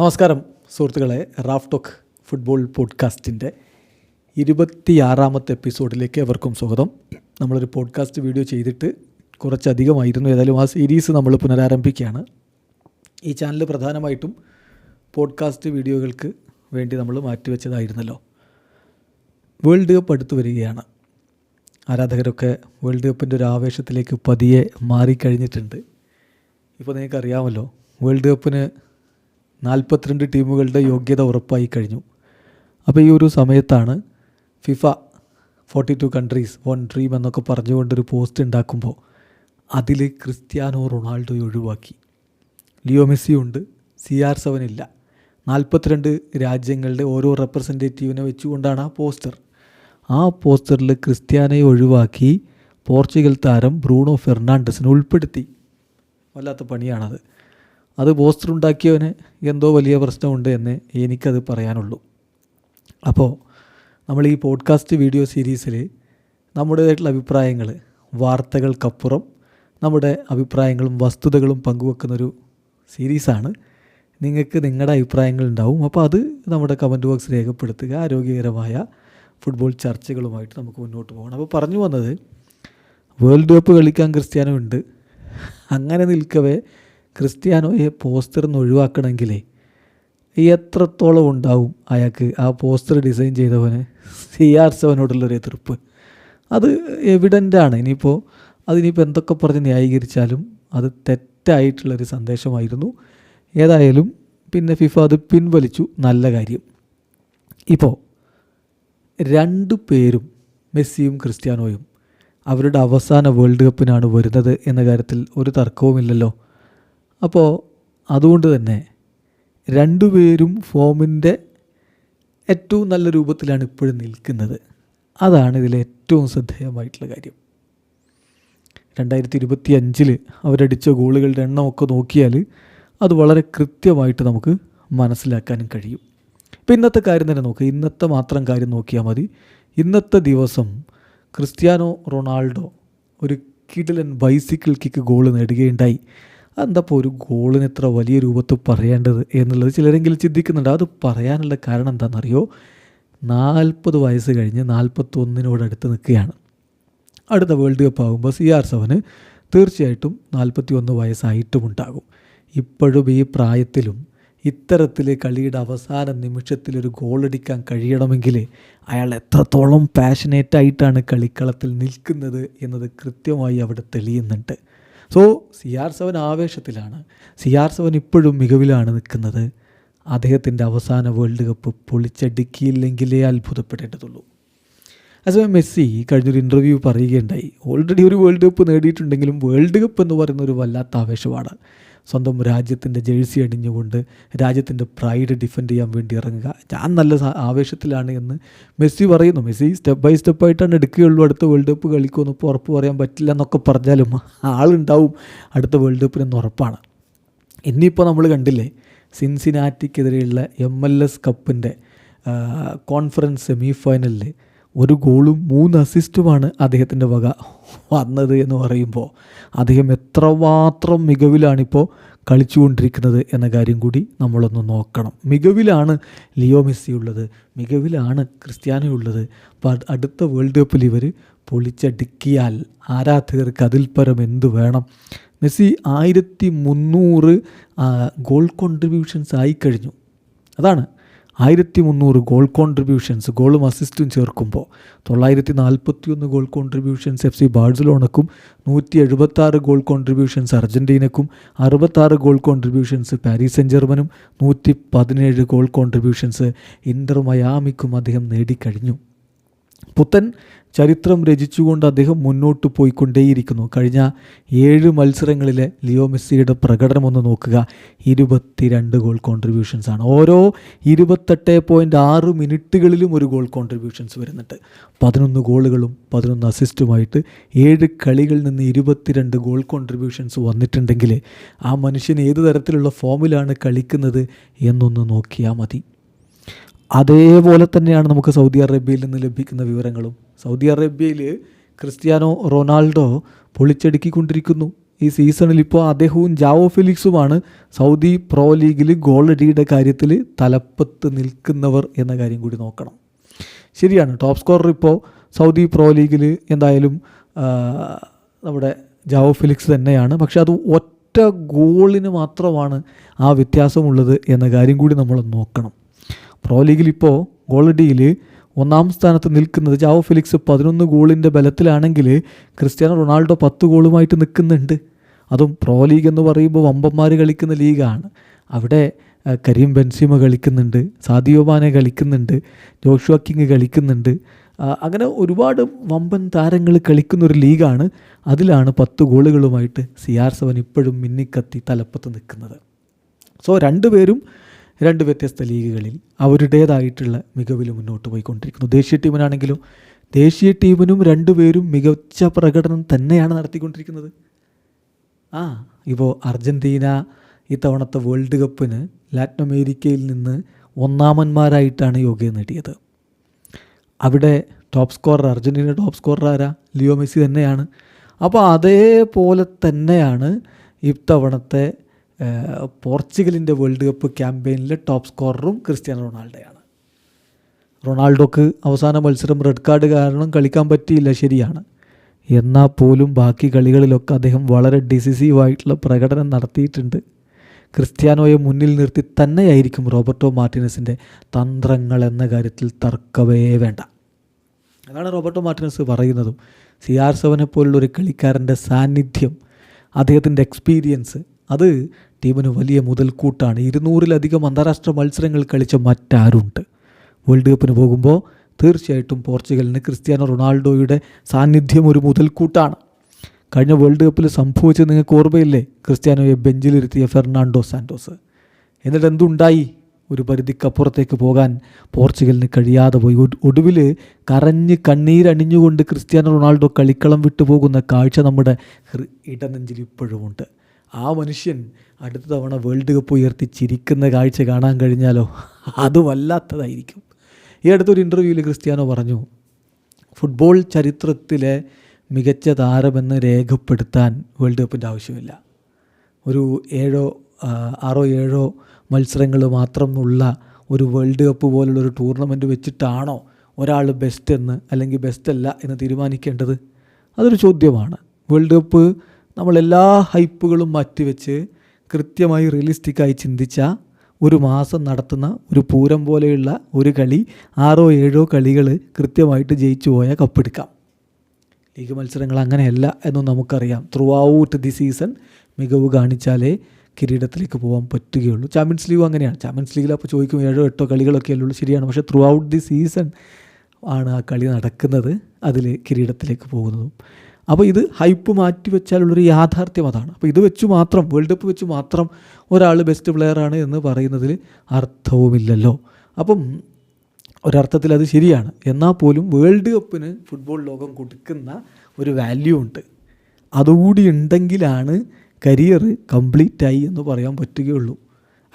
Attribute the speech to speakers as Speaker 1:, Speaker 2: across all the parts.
Speaker 1: നമസ്കാരം സുഹൃത്തുക്കളെ. Raf talk football പോഡ്കാസ്റ്റിന്റെ ഇരുപത്തിയാറാമത്തെ എപ്പിസോഡിലേക്ക് എവർക്കും സ്വാഗതം. നമ്മളൊരു പോഡ്കാസ്റ്റ് വീഡിയോ ചെയ്തിട്ട് കുറച്ചധികമായിരുന്നു. ഏതായാലും ആ സീരീസ് നമ്മൾ പുനരാരംഭിക്കുകയാണ്. ഈ ചാനൽ പ്രധാനമായിട്ടും പോഡ്കാസ്റ്റ് വീഡിയോകൾക്ക് വേണ്ടി നമ്മൾ മാറ്റിവെച്ചതായിരുന്നല്ലോ. വേൾഡ് കപ്പ് അടുത്ത് വരികയാണ്. ആരാധകരൊക്കെ വേൾഡ് കപ്പിന്റെ ഒരു ആവേശത്തിലേക്ക് പതിയെ മാറിക്കഴിഞ്ഞിട്ടുണ്ട്. ഇപ്പോൾ നിങ്ങൾക്കറിയാമല്ലോ വേൾഡ് കപ്പിന് നാൽപ്പത്തിരണ്ട് ടീമുകളുടെ യോഗ്യത ഉറപ്പായി കഴിഞ്ഞു. അപ്പോൾ ഈ ഒരു സമയത്താണ് FIFA forty two countries one dream എന്നൊക്കെ പറഞ്ഞുകൊണ്ടൊരു പോസ്റ്റ് ഉണ്ടാക്കുമ്പോൾ അതിൽ ക്രിസ്ത്യാനോ റൊണാൾഡോയെ ഒഴിവാക്കി. ലിയോ മെസ്സി ഉണ്ട് സി ആർ സെവൻ ഇല്ല. നാൽപ്പത്തിരണ്ട് രാജ്യങ്ങളുടെ ഓരോ റെപ്രസെന്റേറ്റീവിനെ വെച്ചുകൊണ്ടാണ് ആ പോസ്റ്റർ ആ പോസ്റ്ററിൽ ക്രിസ്ത്യാനയെ ഒഴിവാക്കി പോർച്ചുഗൽ താരം ബ്രൂണോ ഫെർണാണ്ടസിനെ ഉൾപ്പെടുത്തി. വല്ലാത്ത പണിയാണത്. അത് പോസ്റ്റർ ഉണ്ടാക്കിയവന് എന്തോ വലിയ പ്രശ്നമുണ്ട് എന്ന് എനിക്കത് പറയാനുള്ളൂ. അപ്പോൾ നമ്മൾ ഈ പോഡ്കാസ്റ്റ് വീഡിയോ സീരീസിൽ നമ്മുടേതായിട്ടുള്ള അഭിപ്രായങ്ങൾ വാർത്തകൾക്കപ്പുറം നമ്മുടെ അഭിപ്രായങ്ങളും വസ്തുതകളും പങ്കുവെക്കുന്നൊരു സീരീസാണ്. നിങ്ങൾക്ക് നിങ്ങളുടെ അഭിപ്രായങ്ങൾ ഉണ്ടാവും. അപ്പോൾ അത് നമ്മുടെ കമന്റ് ബോക്സ് രേഖപ്പെടുത്തുക. ആരോഗ്യകരമായ ഫുട്ബോൾ ചർച്ചകളുമായിട്ട് നമുക്ക് മുന്നോട്ട് പോകണം. അപ്പോൾ പറഞ്ഞു വന്നത് വേൾഡ് കപ്പ് കളിക്കാൻ ക്രിസ്ത്യാനോ ഉണ്ട്. അങ്ങനെ നിൽക്കവേ ക്രിസ്ത്യാനോയെ പോസ്റ്റർ നിന്ന് ഒഴിവാക്കണമെങ്കിലേ എത്രത്തോളം ഉണ്ടാവും അയാൾക്ക് ആ പോസ്റ്റർ ഡിസൈൻ ചെയ്തവന് സി ആർ സെവനോടുള്ളൊരു എതിർപ്പ്. അത് എവിഡന്റാണ്. ഇനിയിപ്പോൾ അതിനിപ്പോൾ എന്തൊക്കെ പറഞ്ഞ് ന്യായീകരിച്ചാലും അത് തെറ്റായിട്ടുള്ളൊരു സന്ദേശമായിരുന്നു. ഏതായാലും പിന്നെ ഫിഫ അത് പിൻവലിച്ചു. നല്ല കാര്യം. ഇപ്പോൾ രണ്ടു പേരും മെസ്സിയും ക്രിസ്ത്യാനോയും അവരുടെ അവസാന വേൾഡ് കപ്പിനാണ് വരുന്നത് എന്ന കാര്യത്തിൽ ഒരു തർക്കവുമില്ലല്ലോ. അപ്പോൾ അതുകൊണ്ട് തന്നെ രണ്ടുപേരും ഫോമിന്റെ ഏറ്റവും നല്ല രൂപത്തിലാണ് ഇപ്പോഴും നിൽക്കുന്നത്. അതാണ് ഇതിലെ ഏറ്റവും ശ്രദ്ധേയമായിട്ടുള്ള കാര്യം. രണ്ടായിരത്തി ഇരുപത്തി അഞ്ചിൽ അവരടിച്ച ഗോളുകളുടെ എണ്ണമൊക്കെ നോക്കിയാൽ അത് വളരെ കൃത്യമായിട്ട് നമുക്ക് മനസ്സിലാക്കാനും കഴിയും. ഇപ്പം ഇന്നത്തെ കാര്യം തന്നെ നോക്കുക ഇന്നത്തെ മാത്രം കാര്യം നോക്കിയാൽ മതി. ഇന്നത്തെ ദിവസം ക്രിസ്ത്യാനോ റൊണാൾഡോ ഒരു കിടിലൻ ബൈസിക്കിൾ കിക്ക് ഗോൾ നേടുകയുണ്ടായി. അതെന്തപ്പോൾ ഒരു ഗോളിന് ഇത്ര വലിയ രൂപത്തിൽ പറയേണ്ടത് എന്നുള്ളത് ചിലരെങ്കിലും ചിന്തിക്കുന്നുണ്ട്. അത് പറയാനുള്ള കാരണം എന്താണെന്നറിയോ? നാൽപ്പത് വയസ്സ് കഴിഞ്ഞ് നാൽപ്പത്തൊന്നിനോടടുത്ത് നിൽക്കുകയാണ്. അടുത്ത വേൾഡ് കപ്പ് ആകുമ്പോൾ സി ആർ സെവന് തീർച്ചയായിട്ടും നാൽപ്പത്തി ഒന്ന് വയസ്സായിട്ടും ഉണ്ടാകും. ഇപ്പോഴും ഈ പ്രായത്തിലും ഇത്തരത്തിൽ കളിയുടെ അവസാന നിമിഷത്തിൽ ഒരു ഗോളടിക്കാൻ കഴിയണമെങ്കിൽ അയാൾ എത്രത്തോളം പാഷനേറ്റായിട്ടാണ് കളിക്കളത്തിൽ നിൽക്കുന്നത് എന്നത് കൃത്യമായി അവിടെ തെളിയുന്നുണ്ട്. സോ സി ആർ സെവൻ ആവേശത്തിലാണ്. സി ആർ സെവൻ ഇപ്പോഴും മികവിലാണ് നിൽക്കുന്നത്. അദ്ദേഹത്തിന്റെ അവസാന വേൾഡ് കപ്പ് പൊളിച്ചടുക്കിയില്ലെങ്കിലേ അത്ഭുതപ്പെടേണ്ടതുള്ളൂ. അതേസമയം മെസ്സി കഴിഞ്ഞൊരു ഇന്റർവ്യൂ പറയുകയുണ്ടായി. ഓൾറെഡി ഒരു വേൾഡ് കപ്പ് നേടിയിട്ടുണ്ടെങ്കിലും വേൾഡ് കപ്പ് എന്ന് പറയുന്ന ഒരു വല്ലാത്ത ആവേശമാണ്. സ്വന്തം രാജ്യത്തിന്റെ ജേഴ്സി അണിഞ്ഞുകൊണ്ട് രാജ്യത്തിന്റെ പ്രൈഡ് ഡിഫെൻഡ് ചെയ്യാൻ വേണ്ടി ഇറങ്ങുക. ഞാൻ നല്ല ആവേശത്തിലാണ് എന്ന് മെസ്സി പറയുന്നു. മെസ്സി സ്റ്റെപ്പ് ബൈ സ്റ്റെപ്പായിട്ടാണ് എടുക്കുകയുള്ളൂ അടുത്ത വേൾഡ് കപ്പ് കളിക്കുമെന്ന് ഇപ്പോൾ ഉറപ്പ് പറയാൻ പറ്റില്ല എന്നൊക്കെ പറഞ്ഞാലും ആളുണ്ടാവും അടുത്ത വേൾഡ് കപ്പിനെന്ന് ഉറപ്പാണ്. ഇന്നിപ്പോൾ നമ്മൾ കണ്ടില്ലേ സിൻസിനാറ്റിക്കെതിരെയുള്ള എം എൽ എസ് കപ്പിന്റെ കോൺഫറൻസ് സെമി ഫൈനലിൽ ഒരു ഗോളും മൂന്ന് അസിസ്റ്റുമാണ് അദ്ദേഹത്തിന്റെ വക വന്നത് എന്ന് പറയുമ്പോൾ അദ്ദേഹം എത്രമാത്രം മികവിലാണിപ്പോൾ കളിച്ചുകൊണ്ടിരിക്കുന്നത് എന്ന കാര്യം കൂടി നമ്മളൊന്ന് നോക്കണം. മികവിലാണ് ലിയോ മെസ്സി ഉള്ളത് മികവിലാണ് ക്രിസ്ത്യാനോ ഉള്ളത് അപ്പോൾ അടുത്ത വേൾഡ് കപ്പിൽ ഇവർ പൊളിച്ചടുക്കിയാൽ ആരാധകർക്ക് അതിൽ പരം എന്ത് വേണം? മെസ്സി ആയിരത്തി മുന്നൂറ് ഗോൾ കോൺട്രിബ്യൂഷൻസ് ആയിക്കഴിഞ്ഞു അതാണ് ആയിരത്തി മുന്നൂറ് ഗോൾ കോൺട്രിബ്യൂഷൻസ് ഗോളും അസിസ്റ്റും ചേർക്കുമ്പോൾ തൊള്ളായിരത്തി നാൽപ്പത്തി ഒന്ന് ഗോൾ കോൺട്രിബ്യൂഷൻസ് എഫ് സി ബാഴ്സലോണക്കും നൂറ്റി എഴുപത്താറ് ഗോൾ കോൺട്രിബ്യൂഷൻസ് അർജന്റീനക്കും അറുപത്താറ് ഗോൾ കോൺട്രിബ്യൂഷൻസ് പാരീസ് സെൻ ജർമ്മനും നൂറ്റി പതിനേഴ് ഗോൾ കോൺട്രിബ്യൂഷൻസ് ഇന്റർ മയാമിക്കും അദ്ദേഹം നേടിക്കഴിഞ്ഞു. പുത്തൻ ചരിത്രം രചിച്ചുകൊണ്ട് അദ്ദേഹം മുന്നോട്ട് പോയിക്കൊണ്ടേയിരിക്കുന്നു. കഴിഞ്ഞ ഏഴ് മത്സരങ്ങളിലെ ലിയോ മെസ്സിയുടെ പ്രകടനം ഒന്ന് നോക്കുക. ഇരുപത്തിരണ്ട് ഗോൾ കോൺട്രിബ്യൂഷൻസ് ആണ്. ഓരോ ഇരുപത്തെട്ട് പോയിന്റ് ആറ് മിനിറ്റുകളിലും ഒരു ഗോൾ കോൺട്രിബ്യൂഷൻസ് വരുന്നുണ്ട്. പതിനൊന്ന് ഗോളുകളും പതിനൊന്ന് അസിസ്റ്റുമായിട്ട് ഏഴ് കളികളിൽ നിന്ന് ഇരുപത്തിരണ്ട് ഗോൾ കോൺട്രിബ്യൂഷൻസ് വന്നിട്ടുണ്ടെങ്കിൽ ആ മനുഷ്യൻ ഏത് തരത്തിലുള്ള ഫോമിലാണ് കളിക്കുന്നത് എന്നൊന്ന് നോക്കിയാൽ മതി. അതേപോലെ തന്നെയാണ് നമുക്ക് സൗദി അറേബ്യയിൽ നിന്ന് ലഭിക്കുന്ന വിവരങ്ങളും. സൗദി അറേബ്യയിൽ ക്രിസ്ത്യാനോ റൊണാൾഡോ പൊളിച്ചടുക്കിക്കൊണ്ടിരിക്കുന്നു. ഈ സീസണിൽ ഇപ്പോൾ അദ്ദേഹവും ജാവോ ഫിലിക്സുമാണ് സൗദി പ്രോ ലീഗിൽ ഗോളടിയുടെ കാര്യത്തിൽ തലപ്പത്ത് നിൽക്കുന്നവർ എന്ന കാര്യം കൂടി നോക്കണം. ശരിയാണ് ടോപ്പ് സ്കോറർ ഇപ്പോൾ സൗദി പ്രോ ലീഗിൽ എന്തായാലും നമ്മുടെ ജാവോ ഫിലിക്സ് തന്നെയാണ്. പക്ഷെ അത് ഒറ്റ ഗോളിന് മാത്രമാണ് ആ വ്യത്യാസമുള്ളത് എന്ന കാര്യം കൂടി നമ്മൾ നോക്കണം. പ്രോ ലീഗിൽ ഇപ്പോൾ ഗോളടിയിൽ ഒന്നാം സ്ഥാനത്ത് നിൽക്കുന്നത് ജാവോ ഫിലിക്സ് പതിനൊന്ന് ഗോളിന്റെ ബലത്തിലാണെങ്കിൽ ക്രിസ്ത്യാനോ റൊണാൾഡോ പത്ത് ഗോളുമായിട്ട് നിൽക്കുന്നുണ്ട്. അതും പ്രോ ലീഗ് എന്ന് പറയുമ്പോൾ വമ്പന്മാർ കളിക്കുന്ന ലീഗാണ് അവിടെ കരീം ബെൻസിമ കളിക്കുന്നുണ്ട് സാദിയോബാനെ കളിക്കുന്നുണ്ട് ജോഷുവ കിങ് കളിക്കുന്നുണ്ട്. അങ്ങനെ ഒരുപാട് വമ്പൻ താരങ്ങൾ കളിക്കുന്ന ഒരു ലീഗാണ് അതിലാണ് പത്ത് ഗോളുകളുമായിട്ട് സി ആർ സെവൻ ഇപ്പോഴും മിന്നിക്കത്തി തലപ്പത്ത് നിൽക്കുന്നത്. സോ രണ്ടുപേരും രണ്ട് വ്യത്യസ്ത ലീഗുകളിൽ അവരുടേതായിട്ടുള്ള മികവിൽ മുന്നോട്ട് പോയിക്കൊണ്ടിരിക്കുന്നു. ദേശീയ ടീമിനാണെങ്കിലും ദേശീയ ടീമിനും രണ്ടുപേരും മികച്ച പ്രകടനം തന്നെയാണ് നടത്തിക്കൊണ്ടിരിക്കുന്നത്. ആ ഇപ്പോൾ അർജന്റീന ഇത്തവണത്തെ വേൾഡ് കപ്പിന് ലാറ്റിൻ അമേരിക്കയിൽ നിന്ന് ഒന്നാമന്മാരായിട്ടാണ് യോഗ്യത നേടിയത്. അവിടെ top scorer Argentina top scorer ആരാ? ലിയോ മെസ്സി തന്നെയാണ്. അപ്പോൾ അതേപോലെ തന്നെയാണ് ഇത്തവണത്തെ പോർച്ചുഗലിന്റെ വേൾഡ് കപ്പ് ക്യാമ്പയിനിലെ ടോപ്പ് സ്കോററും ക്രിസ്ത്യാനോ റൊണാൾഡോയാണ്. റൊണാൾഡോക്ക് അവസാന മത്സരം റെഡ് കാർഡ് കാരണം കളിക്കാൻ പറ്റിയില്ല ശരിയാണ്. എന്നാൽ പോലും ബാക്കി കളികളിലൊക്കെ അദ്ദേഹം വളരെ ഡിസിസീവായിട്ടുള്ള പ്രകടനം നടത്തിയിട്ടുണ്ട്. ക്രിസ്ത്യാനോയെ മുന്നിൽ നിർത്തി തന്നെയായിരിക്കും റോബർട്ടോ മാർട്ടിനസിന്റെ തന്ത്രങ്ങൾ എന്ന കാര്യത്തിൽ തർക്കമേ വേണ്ട. അതാണ് റോബർട്ടോ മാർട്ടിനസ് പറയുന്നതും. സി ആർ സെവനെ പോലുള്ളൊരു കളിക്കാരന്റെ സാന്നിധ്യം അദ്ദേഹത്തിന്റെ എക്സ്പീരിയൻസ് അത് ടീമിന് വലിയ മുതൽക്കൂട്ടാണ്. ഇരുന്നൂറിലധികം അന്താരാഷ്ട്ര മത്സരങ്ങൾ കളിച്ച മറ്റാരുണ്ട്? വേൾഡ് കപ്പിന് പോകുമ്പോൾ തീർച്ചയായിട്ടും പോർച്ചുഗലിന് ക്രിസ്ത്യാനോ റൊണാൾഡോയുടെ സാന്നിധ്യം ഒരു മുതൽക്കൂട്ടാണ്. കഴിഞ്ഞ വേൾഡ് കപ്പിൽ സംഭവിച്ചത് നിങ്ങൾക്ക് ഓർമ്മയില്ലേ? ക്രിസ്ത്യാനോയെ ബെഞ്ചിലിരുത്തിയ ഫെർണാണ്ടോ സാൻഡോസ്. എന്നിട്ട് എന്തുണ്ടായി? ഒരു പരിധിക്കപ്പുറത്തേക്ക് പോകാൻ പോർച്ചുഗലിന് കഴിയാതെ പോയി. ഒടുവിൽ കരഞ്ഞ് കണ്ണീരണിഞ്ഞുകൊണ്ട് ക്രിസ്ത്യാനോ റൊണാൾഡോ കളിക്കളം വിട്ടുപോകുന്ന കാഴ്ച നമ്മുടെ ഇടനെഞ്ചിൽ ഇപ്പോഴുമുണ്ട്. ആ മനുഷ്യൻ അടുത്ത തവണ വേൾഡ് കപ്പ് ഉയർത്തി ചിരിക്കുന്ന കാഴ്ച കാണാൻ കഴിഞ്ഞാലോ? അത് വല്ലാത്തതായിരിക്കും ഈ അടുത്തൊരു ഇന്റർവ്യൂവിൽ ക്രിസ്ത്യാനോ പറഞ്ഞു ഫുട്ബോൾ ചരിത്രത്തിലെ മികച്ച താരമെന്ന് രേഖപ്പെടുത്താൻ വേൾഡ് കപ്പിന്റെ ആവശ്യമില്ല. ഒരു ഏഴോ ആറോ ഏഴോ മത്സരങ്ങൾ മാത്രമുള്ള ഒരു വേൾഡ് കപ്പ് പോലുള്ള ഒരു ടൂർണമെന്റ് വെച്ചിട്ടാണോ ഒരാൾ ബെസ്റ്റ് എന്ന് അല്ലെങ്കിൽ ബെസ്റ്റ് അല്ല എന്ന് തീരുമാനിക്കേണ്ടത്? അതൊരു ചോദ്യമാണ്. വേൾഡ് കപ്പ് നമ്മളെല്ലാ ഹൈപ്പുകളും മാറ്റിവെച്ച് കൃത്യമായി റിയലിസ്റ്റിക്കായി ചിന്തിച്ച ഒരു മാസം നടത്തുന്ന ഒരു പൂരം പോലെയുള്ള ഒരു കളി ആറോ ഏഴോ കളികൾ കൃത്യമായിട്ട് ജയിച്ചു പോയാൽ കപ്പെടുക്കാം. ലീഗ് മത്സരങ്ങൾ അങ്ങനെയല്ല എന്നും നമുക്കറിയാം. ത്രൂ ഔട്ട് ദി സീസൺ മികവ് കാണിച്ചാലേ കിരീടത്തിലേക്ക് പോകാൻ പറ്റുകയുള്ളൂ. ചാമ്പ്യൻസ് ലീഗും അങ്ങനെയാണ്. ചാമ്പ്യൻസ് ലീഗിൽ അപ്പോൾ ചോദിക്കും ഏഴോ എട്ടോ കളികളൊക്കെ അല്ലേ ഉള്ളൂ ശരിയാണ്. പക്ഷേ ത്രൂ ഔട്ട് ദി സീസൺ ആണ് ആ കളി നടക്കുന്നത്. അതിൽ കിരീടത്തിലേക്ക് പോകുന്നതും അപ്പോൾ ഇത് ഹൈപ്പ് മാറ്റി വെച്ചാലുള്ളൊരു യാഥാർത്ഥ്യം അതാണ്. അപ്പോൾ ഇത് വെച്ച് മാത്രം വേൾഡ് കപ്പ് വെച്ച് മാത്രം ഒരാൾ ബെസ്റ്റ് പ്ലെയറാണ് എന്ന് പറയുന്നതിൽ അർത്ഥവുമില്ലല്ലോ. അപ്പം ഒരർത്ഥത്തിൽ അത് ശരിയാണ്. എന്നാൽ പോലും വേൾഡ് കപ്പിന് ഫുട്ബോൾ ലോകം കൊടുക്കുന്ന ഒരു വാല്യൂ ഉണ്ട്. അതുകൂടി ഉണ്ടെങ്കിലാണ് കരിയർ കംപ്ലീറ്റ് ആയി എന്ന് പറയാൻ പറ്റുകയുള്ളൂ.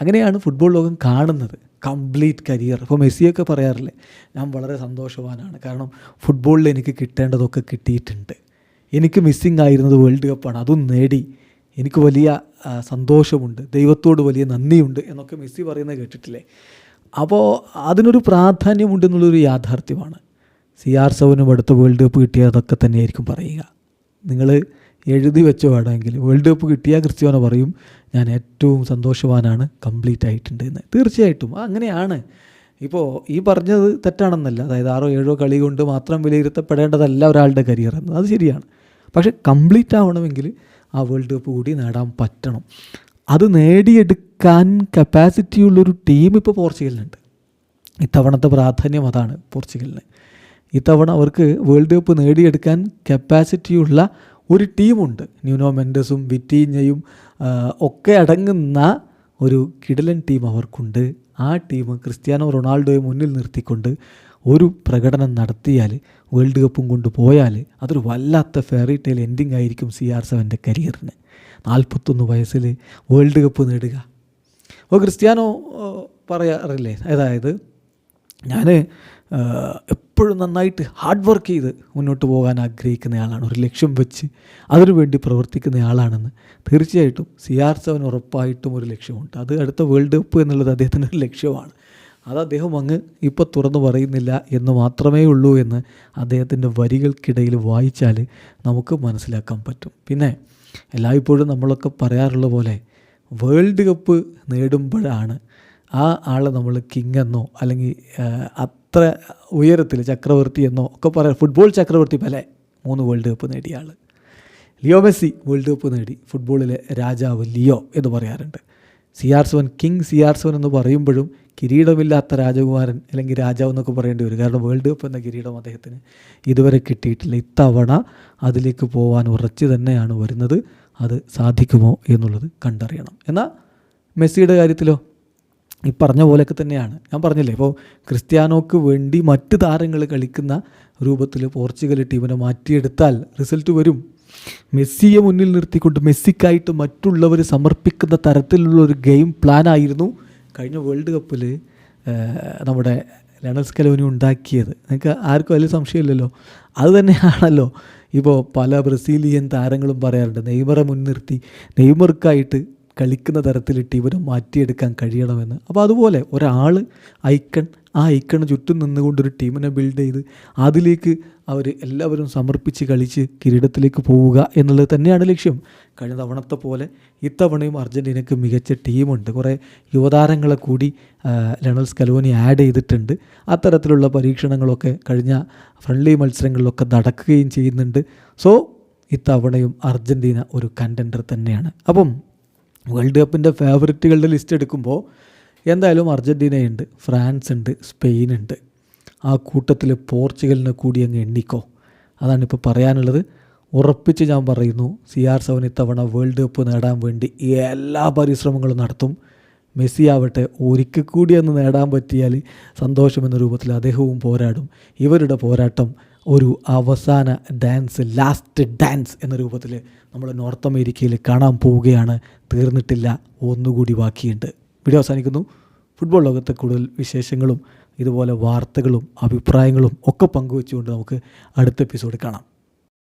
Speaker 1: അങ്ങനെയാണ് ഫുട്ബോൾ ലോകം കാണുന്നത്. കംപ്ലീറ്റ് കരിയർ ഇപ്പോൾ മെസ്സിയൊക്കെ പറയാറില്ലേ ഞാൻ വളരെ സന്തോഷവാനാണ്. കാരണം ഫുട്ബോളിൽ എനിക്ക് കിട്ടേണ്ടതൊക്കെ കിട്ടിയിട്ടുണ്ട്. എനിക്ക് മിസ്സിങ് ആയിരുന്നത് വേൾഡ് കപ്പാണ് അതും നേടി. എനിക്ക് വലിയ സന്തോഷമുണ്ട്. ദൈവത്തോട് വലിയ നന്ദിയുണ്ട് എന്നൊക്കെ മെസ്സി പറയുന്നത് കേട്ടിട്ടില്ലേ? അപ്പോൾ അതിനൊരു പ്രാധാന്യമുണ്ട് എന്നുള്ളൊരു യാഥാർത്ഥ്യമാണ്. സി ആർ സെവനും അടുത്ത വേൾഡ് കപ്പ് കിട്ടിയാൽ അതൊക്കെ തന്നെയായിരിക്കും പറയുക. നിങ്ങൾ എഴുതി വെച്ചോ വേണമെങ്കിൽ വേൾഡ് കപ്പ് കിട്ടിയാൽ ക്രിസ്ത്യാനോ പറയും ഞാൻ ഏറ്റവും സന്തോഷവാനാണ് കംപ്ലീറ്റ് ആയിട്ടുണ്ട് എന്ന് തീർച്ചയായിട്ടും. അങ്ങനെയാണ്. ഇപ്പോൾ ഈ പറഞ്ഞത് തെറ്റാണെന്നല്ല. അതായത് ആറോ ഏഴോ കളി കൊണ്ട് മാത്രം വിലയിരുത്തപ്പെടേണ്ടതല്ല ഒരാളുടെ കരിയർ എന്ന് അത് ശരിയാണ്. പക്ഷേ കംപ്ലീറ്റ് ആവണമെങ്കിൽ ആ വേൾഡ് കപ്പ് കൂടി നേടാൻ പറ്റണം. അത് നേടിയെടുക്കാൻ കപ്പാസിറ്റി ഉള്ളൊരു ടീം ഇപ്പോൾ പോർച്ചുഗലിനുണ്ട്. ഇത്തവണത്തെ പ്രാധാന്യം അതാണ് പോർച്ചുഗലിന്. ഇത്തവണ അവർക്ക് വേൾഡ് കപ്പ് നേടിയെടുക്കാൻ കപ്പാസിറ്റിയുള്ള ഒരു ടീമുണ്ട് ന്യൂനോ മെൻഡസും വിറ്റീഞ്ഞയും ഒക്കെ അടങ്ങുന്ന ഒരു കിടലൻ ടീം അവർക്കുണ്ട്. ആ ടീം ക്രിസ്ത്യാനോ റൊണാൾഡോയെ മുന്നിൽ നിർത്തിക്കൊണ്ട് ഒരു പ്രകടനം നടത്തിയാൽ വേൾഡ് കപ്പും കൊണ്ട് പോയാൽ അതൊരു വല്ലാത്ത ഫെയറി ടെയിൽ എൻഡിങ് ആയിരിക്കും സി ആർ സെവന്റെ കരിയറിന്. നാൽപ്പത്തൊന്ന് വയസ്സിൽ വേൾഡ് കപ്പ് നേടുക. അപ്പോൾ ക്രിസ്ത്യാനോ പറയാറില്ലേ? അതായത് ഞാൻ എപ്പോഴും നന്നായിട്ട് ഹാർഡ് വർക്ക് ചെയ്ത് മുന്നോട്ട് പോകാൻ ആഗ്രഹിക്കുന്ന ആളാണ് ഒരു ലക്ഷ്യം വെച്ച് അതിനുവേണ്ടി പ്രവർത്തിക്കുന്ന ആളാണെന്ന് തീർച്ചയായിട്ടും സി ആർ സെവൻ ഉറപ്പായിട്ടും ഒരു ലക്ഷ്യമുണ്ട്. അത് അടുത്ത വേൾഡ് കപ്പ് എന്നുള്ളത് അദ്ദേഹത്തിന്റെ ഒരു ലക്ഷ്യമാണ്. അത് അദ്ദേഹം അങ്ങ് ഇപ്പോൾ തുറന്നു പറയുന്നില്ല എന്ന് മാത്രമേ ഉള്ളൂ എന്ന് അദ്ദേഹത്തിന്റെ വരികൾക്കിടയിൽ വായിച്ചാൽ നമുക്ക് മനസ്സിലാക്കാൻ പറ്റും. പിന്നെ എല്ലായ്പ്പോഴും നമ്മളൊക്കെ പറയാറുള്ള പോലെ വേൾഡ് കപ്പ് നേടുമ്പോഴാണ് ആ ആളെ നമ്മൾ കിങ് എന്നോ അല്ലെങ്കിൽ അത്ര ഉയരത്തിൽ ചക്രവർത്തി എന്നോ ഒക്കെ പറയാം ഫുട്ബോൾ ചക്രവർത്തി പല മൂന്ന് വേൾഡ് കപ്പ് നേടിയ ആൾ ലിയോ മെസ്സി വേൾഡ് കപ്പ് നേടി ഫുട്ബോളിലെ രാജാവ് ലിയോ എന്ന് പറയാറുണ്ട്. C R seven king C R seven എന്ന് പറയുമ്പോഴും കിരീടമില്ലാത്ത രാജകുമാരൻ അല്ലെങ്കിൽ രാജാവ് എന്നൊക്കെ പറയേണ്ടി വരും. കാരണം വേൾഡ് കപ്പ് എന്ന കിരീടം അദ്ദേഹത്തിന് ഇതുവരെ കിട്ടിയിട്ടില്ല. ഇത്തവണ അതിലേക്ക് പോകാൻ ഉറച്ചു തന്നെയാണ് വരുന്നത്. അത് സാധിക്കുമോ എന്നുള്ളത് കണ്ടറിയണം. എന്നാൽ മെസ്സിയുടെ കാര്യത്തിലോ? ഈ പറഞ്ഞ പോലെയൊക്കെ തന്നെയാണ്. ഞാൻ പറഞ്ഞില്ലേ ഇപ്പോൾ ക്രിസ്ത്യാനോക്ക് വേണ്ടി മറ്റ് താരങ്ങൾ കളിക്കുന്ന രൂപത്തിൽ പോർച്ചുഗൽ ടീമിനെ മാറ്റിയെടുത്താൽ റിസൾട്ട് വരും. മെസ്സിയെ മുന്നിൽ നിർത്തിക്കൊണ്ട് മെസ്സിക്കായിട്ട് മറ്റുള്ളവർ സമർപ്പിക്കുന്ന തരത്തിലുള്ള ഒരു ഗെയിം പ്ലാൻ ആയിരുന്നു കഴിഞ്ഞ വേൾഡ് കപ്പിൽ നമ്മുടെ ലണൽസ് കലോനി ഉണ്ടാക്കിയത്. നിങ്ങൾക്ക് ആർക്കും വലിയ സംശയമില്ലല്ലോ? അത് തന്നെയാണല്ലോ ഇപ്പോൾ പല ബ്രസീലിയൻ താരങ്ങളും പറയാറുണ്ട് നെയ്മറെ മുൻനിർത്തി നെയ്മർക്കായിട്ട് കളിക്കുന്ന തരത്തിൽ ടീമിനെ മാറ്റിയെടുക്കാൻ കഴിയണമെന്ന്. അപ്പോൾ അതുപോലെ ഒരാൾ ഐക്കൺ ആ ഐക്കണ് ചുറ്റും നിന്നുകൊണ്ടൊരു ടീമിനെ ബിൽഡ് ചെയ്ത് അതിലേക്ക് അവർ എല്ലാവരും സമർപ്പിച്ച് കളിച്ച് കിരീടത്തിലേക്ക് പോവുക എന്നുള്ളത് തന്നെയാണ് ലക്ഷ്യം. കഴിഞ്ഞ തവണത്തെ പോലെ ഇത്തവണയും അർജന്റീനയ്ക്ക് മികച്ച ടീമുണ്ട്. കുറേ യുവതാരങ്ങളെ കൂടി ലണൽ സ്കലോനി ആഡ് ചെയ്തിട്ടുണ്ട്. അത്തരത്തിലുള്ള പരീക്ഷണങ്ങളൊക്കെ കഴിഞ്ഞ ഫ്രണ്ട്ലി മത്സരങ്ങളിലൊക്കെ നടക്കുകയും ചെയ്യുന്നുണ്ട്. സോ ഇത്തവണയും അർജന്റീന ഒരു കണ്ടൻഡർ തന്നെയാണ്. അപ്പം വേൾഡ് കപ്പിന്റെ ഫേവററ്റുകളുടെ ലിസ്റ്റ് എടുക്കുമ്പോൾ എന്തായാലും അർജന്റീനയുണ്ട് ഫ്രാൻസ് ഉണ്ട് സ്പെയിൻ ഉണ്ട് ആ കൂട്ടത്തിൽ പോർച്ചുഗലിനെ കൂടി അങ്ങ് എണ്ണിക്കോ. അതാണിപ്പോൾ പറയാനുള്ളത്. ഉറപ്പിച്ച് ഞാൻ പറയുന്നു സി ആർ സെവൻ ഇത്തവണ വേൾഡ് കപ്പ് നേടാൻ വേണ്ടി എല്ലാ പരിശ്രമങ്ങളും നടത്തും. മെസ്സി ആവട്ടെ ഒരിക്കൽ കൂടി അന്ന് നേടാൻ പറ്റിയാൽ സന്തോഷമെന്ന രൂപത്തിൽ അദ്ദേഹവും പോരാടും. ഇവരുടെ പോരാട്ടം ഒരു അവസാന ഡാൻസ് ലാസ്റ്റ് ഡാൻസ് എന്ന രൂപത്തിൽ നമ്മൾ നോർത്ത് അമേരിക്കയിൽ കാണാൻ പോവുകയാണ്. തീർന്നിട്ടില്ല ഒന്നുകൂടി ബാക്കിയുണ്ട്. വീഡിയോ അവസാനിക്കുന്നു. ഫുട്ബോൾ ലോകത്തെ കൂടുതൽ വിശേഷങ്ങളും ഇതുപോലെ വാർത്തകളും അഭിപ്രായങ്ങളും ഒക്കെ പങ്കുവെച്ചുകൊണ്ട് നമുക്ക് അടുത്ത എപ്പിസോഡ് കാണാം.